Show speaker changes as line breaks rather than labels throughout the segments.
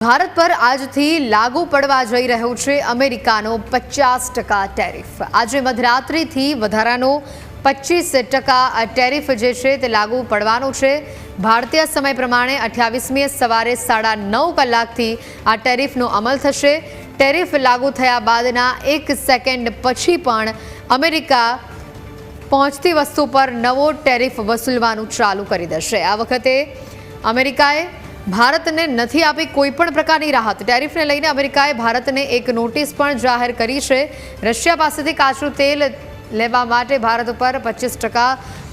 ભારત પર આજથી લાગુ પડવા જઈ રહ્યો છે અમેરિકાનો પચાસ ટકા ટેરિફ. આજે મધરાત્રિથી વધારાનો પચીસ ટકા ટેરિફ જે છે તે લાગુ પડવાનો છે. ભારતીય સમય પ્રમાણે અઠ્યાવીસમીએ સવારે સાડા નવ કલાકથી આ ટેરિફનો અમલ થશે. ટેરિફ લાગુ થયા બાદના એક સેકન્ડ પછી પણ અમેરિકા પહોંચતી વસ્તુ પર નવો ટેરિફ વસૂલવાનું ચાલુ કરી દેશે. આ વખતે અમેરિકાએ ભારતને નથી આપી કોઈ પણ પ્રકારની રાહત. ટેરિફને લઈને અમેરિકાએ ભારતને એક નોટિસ પણ જાહેર કરી છે. રશિયા પાસેથી કાચું તેલ લેવા માટે ભારત ઉપર પચીસ ટકા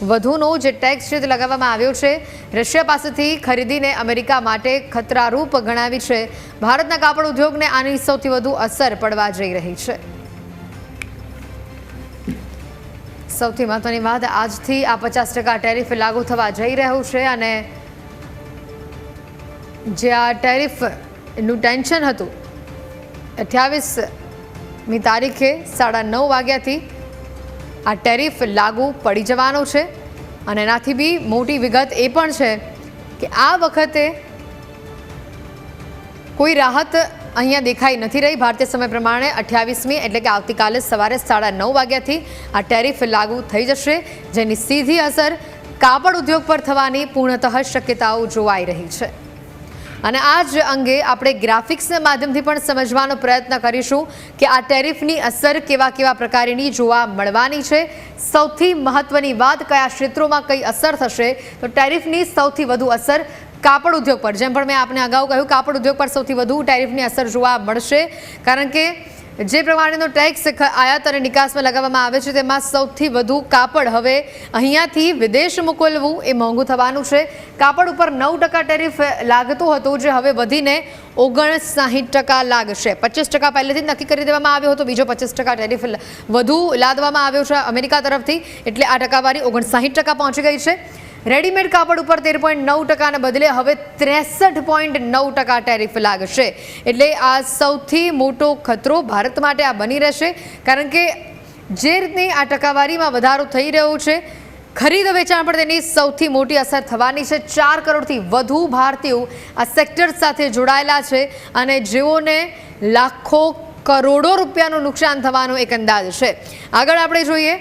વધુનો જે ટેક્સ છે તે લગાવવામાં આવ્યો છે. રશિયા પાસેથી ખરીદીને અમેરિકા માટે ખતરારૂપ ગણાવી છે. ભારતના કાપડ ઉદ્યોગને આની સૌથી વધુ અસર પડવા જઈ રહી છે. સૌથી મહત્વની વાત આજથી આ પચાસ ટકા ટેરિફ લાગુ થવા જઈ રહ્યું છે અને જે આ ટેરિફનું ટેન્શન હતું અઠ્યાવીસમી તારીખે સાડા નવ વાગ્યાથી આ ટેરિફ લાગુ પડી જવાનો છે. અને એનાથી બી મોટી વિગત એ પણ છે કે આ વખતે કોઈ રાહત અહીંયા દેખાઈ નથી રહી. ભારતીય સમય પ્રમાણે અઠ્યાવીસમી એટલે કે આવતીકાલે સવારે સાડા નવ વાગ્યાથી આ ટેરિફ લાગુ થઈ જશે, જેની સીધી અસર કાપડ ઉદ્યોગ પર થવાની પૂર્ણતઃ શક્યતાઓ જોવાઈ રહી છે. અને આ જ અંગે આપણે ગ્રાફિક્સના માધ્યમથી પણ સમજવાનો પ્રયત્ન કરીશું કે આ ટેરિફની અસર કેવા કેવા પ્રકારની જોવા મળવાની છે. સૌથી મહત્વની વાત કયા ક્ષેત્રોમાં કઈ અસર થશે? તો ટેરિફની સૌથી વધુ અસર કાપડ ઉદ્યોગ પર. જેમ પણ મેં આપને અગાઉ કહ્યું, કાપડ ઉદ્યોગ પર સૌથી વધુ ટેરિફની અસર જોવા મળશે. કારણ કે જે પ્રમાણેનો ટેક્સ આયાત અને નિકાસમાં લગાવવામાં આવે છે, તેમાં સૌથી વધુ કાપડ હવે અહીંયાથી વિદેશ મોકલવું એ મોંઘું થવાનું છે. કાપડ ઉપર નવ ટકા ટેરિફ લાગતું હતું, જે હવે વધીને ઓગણસાહીઠ ટકા લાગશે. પચીસ ટકા પહેલેથી નક્કી કરી દેવામાં આવ્યો હતો, બીજો પચીસ ટકા ટેરિફ વધુ લાદવામાં આવ્યો છે અમેરિકા તરફથી, એટલે આ ટકાવારી ઓગણસાહીઠ ટકા પહોંચી ગઈ છે. રેડીમેડ કાપડ ઉપર તેર પોઈન્ટ નવ ટકાને બદલે હવે ત્રેસઠ પોઈન્ટ નવ ટકા ટેરિફ લાગશે. એટલે આ સૌથી મોટો ખતરો ભારત માટે આ બની રહેશે, કારણ કે જે રીતની આ ટકાવારીમાં વધારો થઈ રહ્યો છે, ખરીદ વેચાણ પર તેની સૌથી મોટી અસર થવાની છે. ચાર કરોડથી વધુ ભારતીયો આ સેક્ટર સાથે જોડાયેલા છે અને જેઓને લાખો કરોડો રૂપિયાનું નુકસાન થવાનો એક અંદાજ છે. આગળ આપણે જોઈએ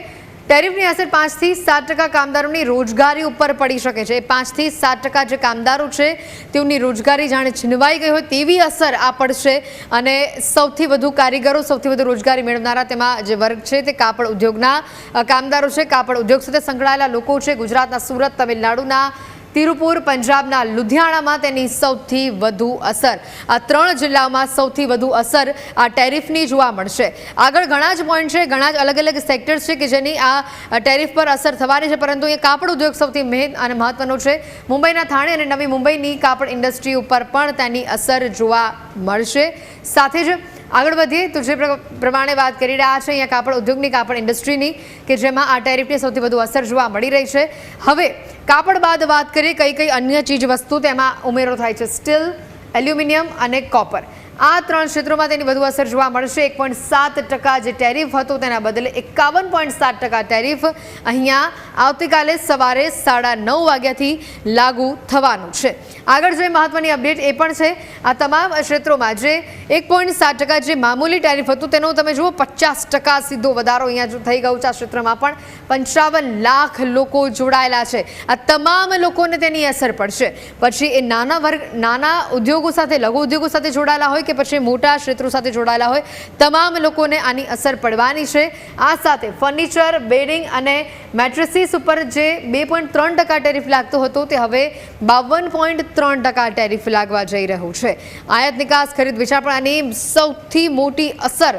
ટેરિફની અસર પાંચથી સાત ટકા કામદારોની રોજગારી ઉપર પડી શકે છે. પાંચથી સાત ટકા જે કામદારો છે તેઓની રોજગારી જાણે છીનવાઈ ગઈ હોય તેવી અસર આ પડશે અને સૌથી વધુ કારીગરો, સૌથી વધુ રોજગારી મેળવનારા તેમાં જે વર્ગ છે તે કાપડ ઉદ્યોગના કામદારો છે. કાપડ ઉદ્યોગ સાથે સંકળાયેલા લોકો છે. ગુજરાતના સુરત, તમિલનાડુના તિરુપુર, પંજાબના લુધિયાણામાં તેની સૌથી વધુ અસર. આ ત્રણ જિલ્લાઓમાં સૌથી વધુ અસર આ ટેરિફની જોવા મળશે. આગળ ઘણા જ પોઈન્ટ છે, ઘણા જ અલગ અલગ સેક્ટર્સ છે કે જેની આ ટેરિફ પર અસર થવાની છે, પરંતુ એ કાપડ ઉદ્યોગ સૌથી મેન અને મહત્વનો છે. મુંબઈના થાણે અને નવી મુંબઈની કાપડ ઇન્ડસ્ટ્રી ઉપર પણ તેની અસર જોવા મળશે. સાથે જ આગળ વધીએ તો જે પ્રમાણે વાત કરી રહ્યા છે, અહીંયા કાપડ ઉદ્યોગની, કાપડ ઇન્ડસ્ટ્રીની, કે જેમાં આ ટેરિફની સૌથી વધુ અસર જોવા મળી રહી છે. હવે, કાપડ બાદ વાત કરીએ કઈ કઈ અન્ય ચીજ વસ્તુ તેમાં ઉમેરો થાય છે. સ્ટીલ, એલ્યુમિનિયમ અને કોપર. આ ત્રણ ક્ષેત્રોમાં તેની વધુ અસર જોવા મળશે. એક પોઈન્ટ સાત ટકા જે ટેરિફ હતો તેના બદલે એકાવન પોઈન્ટ સાત ટકા ટેરિફ અહીંયા આવતીકાલે સવારે સાડા નવ વાગ્યાથી લાગુ થવાનું છે. આગળ જે મહત્વની અપડેટ એ પણ છે, આ તમામ ક્ષેત્રોમાં જે એક પોઈન્ટ સાત ટકા જે મામૂલી ટેરિફ હતું તેનો તમે જુઓ, પચાસ ટકા સીધો વધારો અહીંયા થઈ ગયું છે. આ ક્ષેત્રમાં પણ પંચાવન લાખ લોકો જોડાયેલા છે. આ તમામ લોકોને તેની અસર પડશે. પછી એ નાના વર્ગ, નાના ઉદ્યોગો સાથે, લઘુ ઉદ્યોગો સાથે જોડાયેલા હોય કે પછી મોટા ક્ષેત્રો સાથે જોડાયેલા હોય, તમામ લોકોને આની અસર પડવાની છે. આ સાથે ફર્નિચર, બેડિંગ અને મેટ્રેસીસ ઉપર જે બે પોઈન્ટ ત્રણ ટકા ટેરિફ લાગતો હતો, તે હવે બાવન પોઈન્ટ ત્રણ ટકા ટેરિફ લાગવા જઈ રહ્યું છે. આયાત નિકાસ, ખરીદ, વેચાણ પણ આની સૌથી મોટી અસર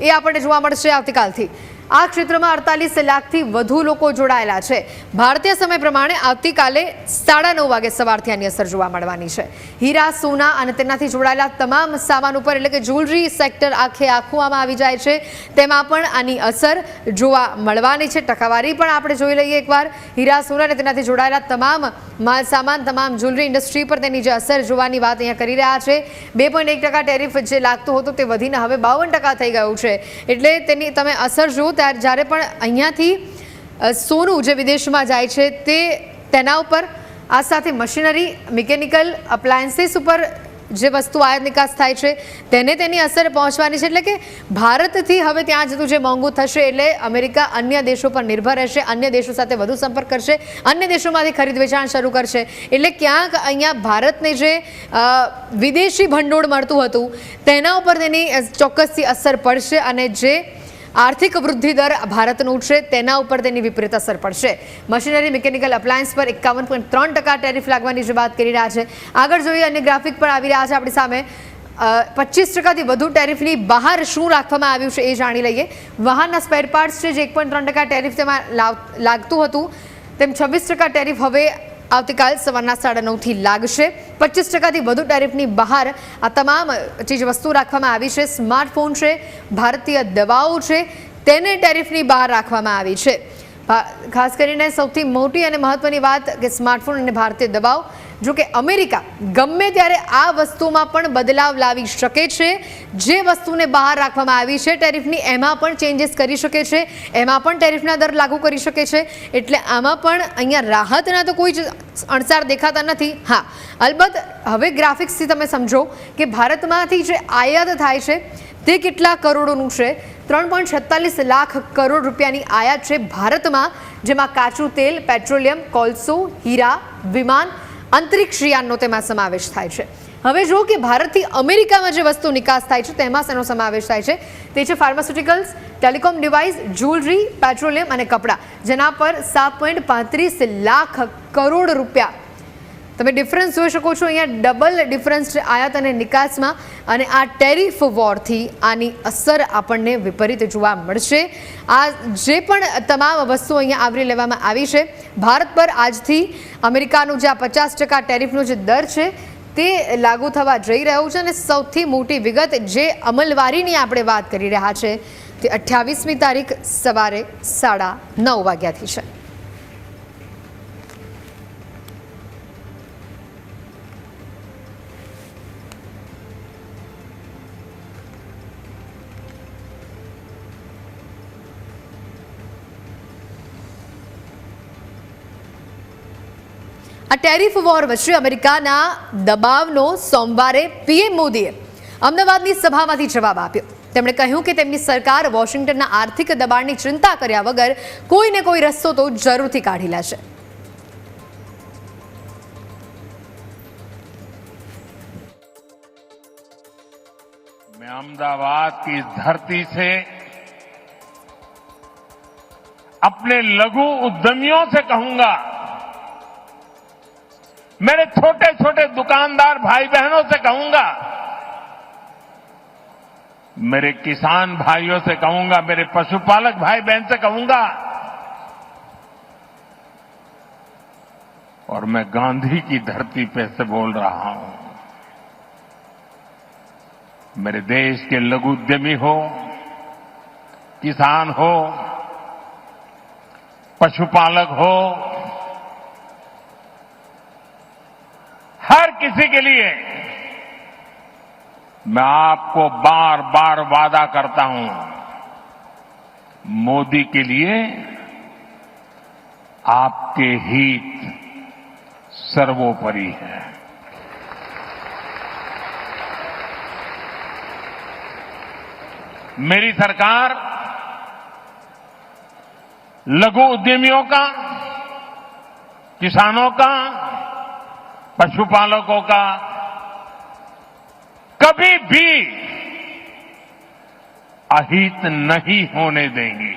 એ આપણને જોવા મળશે આવતીકાલથી. આ ક્ષેત્રમાં અડતાલીસ લાખથી વધુ લોકો જોડાયેલા છે. ભારતીય સમય પ્રમાણે આવતીકાલે સાડા નવ વાગે સવારથી આની અસર જોવા મળવાની છે. હીરા, સોના અને તેનાથી જોડાયેલા તમામ સામાન ઉપર એટલે કે જ્વેલરી સેક્ટર આખે આખું આમાં આવી જાય છે. તેમાં પણ આની અસર જોવા મળવાની છે. ટકાવારી પણ આપણે જોઈ લઈએ એકવાર. હીરા, સોના અને તેનાથી જોડાયેલા તમામ માલ સામાન તમામ જ્વેલરી ઇન્ડસ્ટ્રી પર તેની જે અસર જોવાની વાત અહીંયા કરી રહ્યા છે. બે પોઈન્ટ એક ટકા ટેરિફ જે લાગતું હતું તે વધીને હવે બાવન ટકા થઈ ગયું છે. એટલે તેની તમે અસર જુઓ ત્યારે જ્યારે પણ અહીંયાથી સોનું જે વિદેશમાં જાય છે તે તેના ઉપર આ સાથે મશીનરી, મિકેનિકલ, અપ્લાયન્સીસ ઉપર જે વસ્તુ આયાત નિકાસ થાય છે તેને તેની અસર પહોંચવાની છે. એટલે કે ભારતથી હવે ત્યાં જતું જે મોંઘું થશે એટલે અમેરિકા અન્ય દેશો પર નિર્ભર રહેશે, અન્ય દેશો સાથે વધુ સંપર્ક કરશે, અન્ય દેશોમાંથી ખરીદ વેચાણ શરૂ કરશે. એટલે ક્યાંક અહીંયા ભારતને જે વિદેશી ભંડોળ મળતું હતું તેના ઉપર તેની ચોક્કસથી અસર પડશે અને જે આર્થિક વૃદ્ધિ દર ભારતનું છે તેના ઉપર તેની વિપરીત અસર પડશે. મશીનરી, મિકેનિકલ અપ્લાયન્સ પર એકાવન પોઈન્ટ ત્રણ ટકા ટેરિફ લાગવાની જે વાત કરી રહ્યા છે. આગળ જોઈએ અન્ય ગ્રાફિક પણ આવી રહ્યા છે આપણી સામે. પચીસ ટકાથી વધુ ટેરિફની બહાર શું રાખવામાં આવ્યું છે એ જાણી લઈએ. વાહનના સ્પેર પાર્ટ્સ છે જે એક પોઈન્ટ ત્રણ ટકા ટેરિફ તેમાં લાગતું હતું. તેમ છવ્વીસ ટકા ટેરિફ હવે આવતીકાલ સવારના સાડા નવથી લાગશે. પચીસ ટકાથી વધુ ટેરિફની બહાર આ તમામ ચીજ વસ્તુ રાખવામાં આવી છે. સ્માર્ટફોન છે, ભારતીય દવાઓ છે, તેને ટેરિફની બહાર રાખવામાં આવી છે. ખાસ કરીને સૌથી મોટી અને મહત્વની વાત કે સ્માર્ટફોન અને ભારતીય દવાઓ જો કે અમેરિકા ગમે ત્યારે આ વસ્તુમાં પણ બદલાવ લાવી શકે છે, જે વસ્તુને બહાર રાખવામાં આવી છે, ટેરિફની એમાં પણ ચેન્જીસ કરી શકે છે, એમાં પણ ટેરિફના દર લાગુ કરી શકે છે, એટલે આમાં પણ અહીંયા રાહતના તો કોઈ જ અણસાર દેખાતા નથી. હા, અલબત્ત હવે ગ્રાફિક્સથી તમે સમજો કે ભારતમાંથી જે આયાત થાય છે, તે કેટલા કરોડોનું છે? ત્રણ પોઈન્ટ છેતાલીસ લાખ કરોડ રૂપિયાની આયાત છે ભારતમાં, જેમાં કાચું તેલ, પેટ્રોલિયમ, કોલસો, હીરા, વિમાન અંતરિક્ષ યાનનો તેમાં સમાવેશ થાય છે. હવે જો કે ભારતથી અમેરિકામાં જે વસ્તુ નિકાસ થાય છે, તેમાં તેનો સમાવેશ થાય છે. તે છે pharmaceuticals telecom device jewellery petroleum અને કપડાં, જેના પર સાત પોઈન્ટ પાંત્રીસ લાખ કરોડ રૂપિયા તમે ડિફરન્સ જોઈ શકો છો. અહીંયા ડબલ ડિફરન્સ આયાત અને નિકાસમાં. અને આ ટેરિફ વોરથી આની અસર આપણને વિપરીત જોવા મળશે. આ જે પણ તમામ વસ્તુઓ અહીંયા આવરી લેવામાં આવી છે, ભારત પર આજથી અમેરિકાનું જે આ પચાસ ટકા ટેરિફનો જે દર છે, તે લાગુ થવા જઈ રહ્યું છે. અને સૌથી મોટી વિગત જે અમલવારીની આપણે વાત કરી રહ્યા છે, તે અઠ્યાવીસમી તારીખ સવારે સાડા નવ વાગ્યાથી છે. આ ટેરિફ વોર વચ્ચે અમેરિકાના દબાવનો સોમવારે પીએમ મોદીએ અમદાવાદની સભામાંથી જવાબ આપ્યો તેમણે કહ્યું કે તેમની સરકાર વોશિંગ્ટનના આર્થિક દબાણની ચિંતા કર્યા વગર કોઈને કોઈ રસ્તો તો જરૂરથી કાઢી લેશે
मैं अहमदाबाद की इस धरती से अपने लघु उद्यमियों से कहूंगा मेरे छोटे छोटे दुकानदार भाई बहनों से कहूँगा, मेरे किसान भाइयों से कहूँगा, मेरे पशुपालक भाई बहन से कहूँगा, और मैं गांधी की धरती पे से बोल रहा हूँ, मेरे देश के लघु उद्यमी हो, किसान हो, पशुपालक हो हर किसी के लिए मैं आपको बार बार वादा करता हूँ, मोदी के लिए आपके हित सर्वोपरि है। मेरी सरकार लघु उद्यमियों का, किसानों का पशुपालकों का कभी भी अहित नहीं होने देंगे।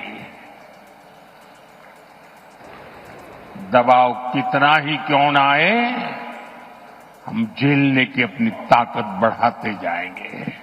दबाव कितना ही क्यों ना आए, हम झेलने की अपनी ताकत बढ़ाते जाएँगे।